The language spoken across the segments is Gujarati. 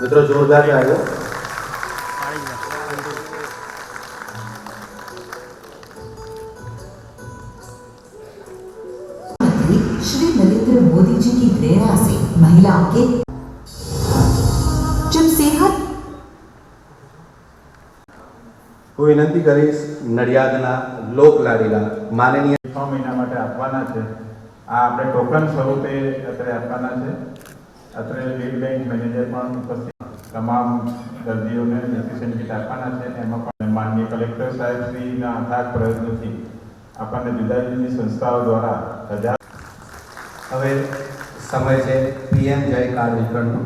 મિત્રો જોરદાર લાગ્યો प्रधानमंत्री श्री नरेंद्र मोदी जी की प्रेरणा से महिलाओं के जब सेहत હું વિનંતી કરીશ નડિયાદના લોકલાડીલા માનનીય છ મહિના માટે આપવાના છે આ આપણે ટોકન સ્વરૂપે અત્યારે આપવાના છે અત્યારે લીડ બેંક મેનેજર પણ ઉપસ્થિત તમામ દર્દીઓને ન્યુટ્રિશન કીટ આપવાના છે. એમાં પણ માનનીય કલેક્ટર સાહેબ શ્રીના અથાગ પ્રયત્નોથી આપણને જુદા જુદી સંસ્થાઓ દ્વારા હજાર હવે સમય છે. પીએમ જય કાર્ડ વિતરણનો.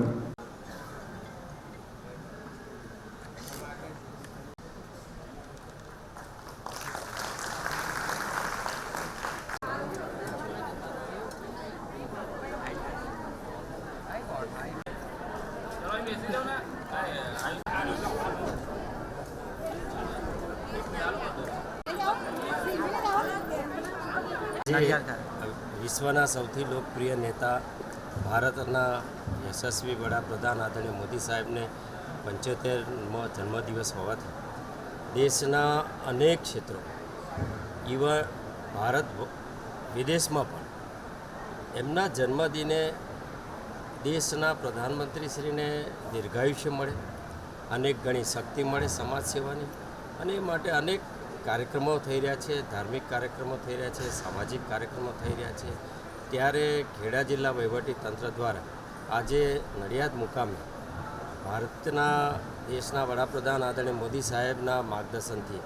વિશ્વના સૌથી લોકપ્રિય નેતા ભારતના યશસ્વી વડાપ્રધાન આદરણીય મોદી સાહેબને પંચોતેરમો જન્મદિવસ હોવાથી દેશના અનેક ક્ષેત્રો ઇવન ભારત વિદેશમાં પણ એમના જન્મદિને દેશના પ્રધાનમંત્રીશ્રીને દીર્ઘાયુષ્ય મળે, અનેક ગણી શક્તિ મળે સમાજ સેવાની અને એ માટે અનેક કાર્યક્રમો થઈ રહ્યા છે, ધાર્મિક કાર્યક્રમો થઈ રહ્યા છે, સામાજિક કાર્યક્રમો થઈ રહ્યા છે. ત્યારે ખેડા જિલ્લા વહીવટી તંત્ર દ્વારા આજે નડિયાદ મુકામે ભારતના દેશના વડાપ્રધાન આદરણીય મોદી સાહેબના માર્ગદર્શનથી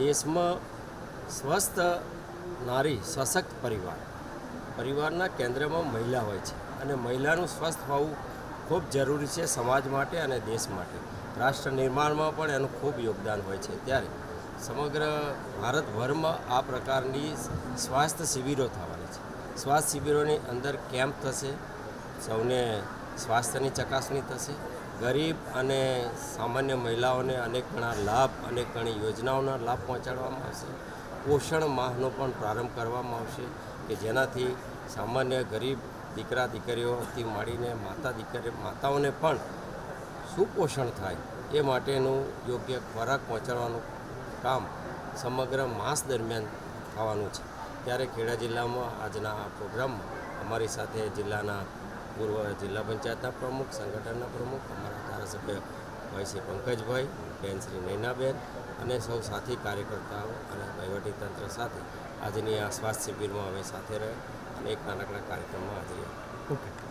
દેશમાં સ્વસ્થ નારી સશક્ત પરિવાર, પરિવારના કેન્દ્રમાં મહિલા હોય છે. અને મહિલાનું સ્વસ્થ હોવું ખૂબ જરૂરી છે સમાજ માટે અને દેશ માટે. રાષ્ટ્ર નિર્માણમાં પણ એનું ખૂબ યોગદાન હોય છે. ત્યારે સમગ્ર ભારતભરમાં આ પ્રકારની સ્વાસ્થ્ય શિબિરો થવાની છે. સ્વાસ્થ્ય શિબિરોની અંદર કેમ્પ થશે, સૌને સ્વાસ્થ્યની ચકાસણી થશે. ગરીબ અને સામાન્ય મહિલાઓને અનેક ઘણા લાભ, અનેક ઘણી યોજનાઓના લાભ પહોંચાડવામાં આવશે. પોષણ માહનો પણ પ્રારંભ કરવામાં આવશે કે જેનાથી સામાન્ય ગરીબ દીકરા દીકરીઓથી માંડીને માતા, દીકરી, માતાઓને પણ સુપોષણ થાય એ માટેનું યોગ્ય ખોરાક પહોંચાડવાનું કામ સમગ્ર માસ દરમિયાન થવાનું છે. ત્યારે ખેડા જિલ્લામાં આજના આ પ્રોગ્રામમાં અમારી સાથે જિલ્લાના પૂર્વ જિલ્લા પંચાયતના પ્રમુખ, સંગઠનના પ્રમુખ, અમારા ધારાસભ્ય ભાઈ શ્રી પંકજભાઈ, બેન શ્રી નૈનાબેન અને સૌ સાથી કાર્યકર્તાઓ અને વહીવટીતંત્ર સાથે આજની આ સ્વાસ્થ્ય શિબિરમાં અમે સાથે રહ્યા. અને એક નાનકડા કાર્યક્રમમાં હાજરી આપી ઓકે